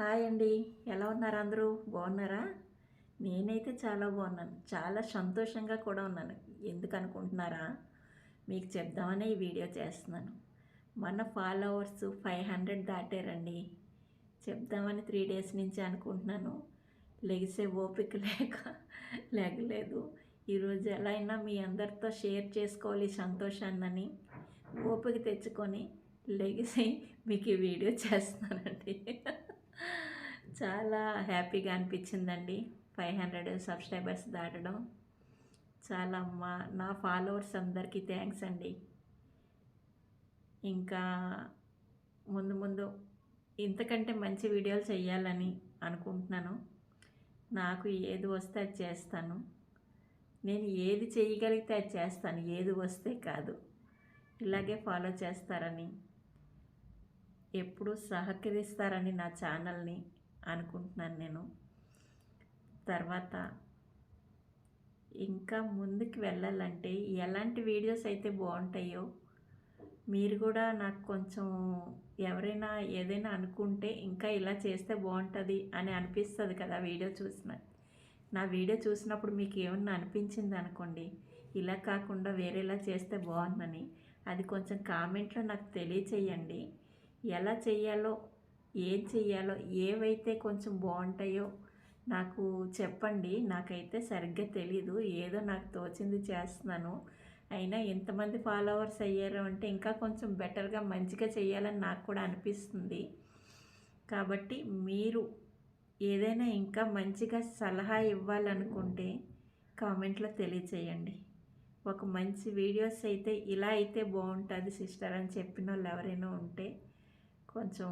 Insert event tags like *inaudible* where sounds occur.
Hi అండి. ఎలా ఉన్నారు అందరూ? బాగున్నారా? నేనైతే చాలా బాగున్నాను. చాలా సంతోషంగా కూడా ఉన్నాను. ఎందుకు అనుకుంటున్నారా? మీకు చెప్దామని ఈ వీడియో చేస్తున్నాను. మన ఫాలోవర్స్ ఫైవ్ హండ్రెడ్ దాటారండి. చెప్దామని త్రీ డేస్ నుంచి అనుకుంటున్నాను. లెగిసే ఓపిక లేక *laughs* లేగలేదు. ఈరోజు ఎలా అయినా మీ అందరితో షేర్ చేసుకోవాలి ఈ సంతోషాన్ని ఓపిక తెచ్చుకొని లెగిసి మీకు ఈ వీడియో చేస్తున్నానండి. చాలా హ్యాపీగా అనిపించిందండి. ఫైవ్ హండ్రెడ్ సబ్స్క్రైబర్స్ దాటడం. చాలా మా నా ఫాలోవర్స్ అందరికీ థ్యాంక్స్ అండి. ఇంకా ముందు ముందు ఇంతకంటే మంచి వీడియోలు చేయాలని అనుకుంటున్నాను. నాకు ఏది వస్తే అది చేస్తాను. నేను ఏది చేయగలిగితే అది చేస్తాను. ఏది వస్తే కాదు. ఇలాగే ఫాలో చేస్తారని ఎప్పుడు సహకరిస్తారని నా ఛానల్ని అనుకుంటున్నాను నేను. తర్వాత ఇంకా ముందుకు వెళ్ళాలంటే ఎలాంటి వీడియోస్ అయితే బాగుంటాయో మీరు కూడా నాకు కొంచెం ఎవరైనా ఏదైనా అనుకుంటే ఇంకా ఇలా చేస్తే బాగుంటుంది అని అనిపిస్తుంది కదా వీడియో చూసిన. నా వీడియో చూసినప్పుడు మీకు ఏమన్నా అనిపించింది అనుకోండి. ఇలా కాకుండా వేరేలా చేస్తే బాగుందని. అది కొంచెం కామెంట్లో నాకు తెలియచేయండి. ఎలా చేయాలో ఏం చెయ్యాలో ఏవైతే కొంచెం బాగుంటాయో నాకు చెప్పండి. నాకైతే సరిగ్గా తెలీదు. ఏదో నాకు తోచింది చేస్తున్నాను. అయినా ఎంతమంది ఫాలోవర్స్ అయ్యారు అంటే ఇంకా కొంచెం బెటర్గా మంచిగా చేయాలని నాకు కూడా అనిపిస్తుంది. కాబట్టి మీరు ఏదైనా ఇంకా మంచిగా సలహా ఇవ్వాలనుకుంటే కామెంట్లో తెలియచేయండి. ఒక మంచి వీడియోస్ అయితే ఇలా అయితే బాగుంటుంది సిస్టర్ అని చెప్పిన వాళ్ళు ఎవరైనా ఉంటే కొంచెం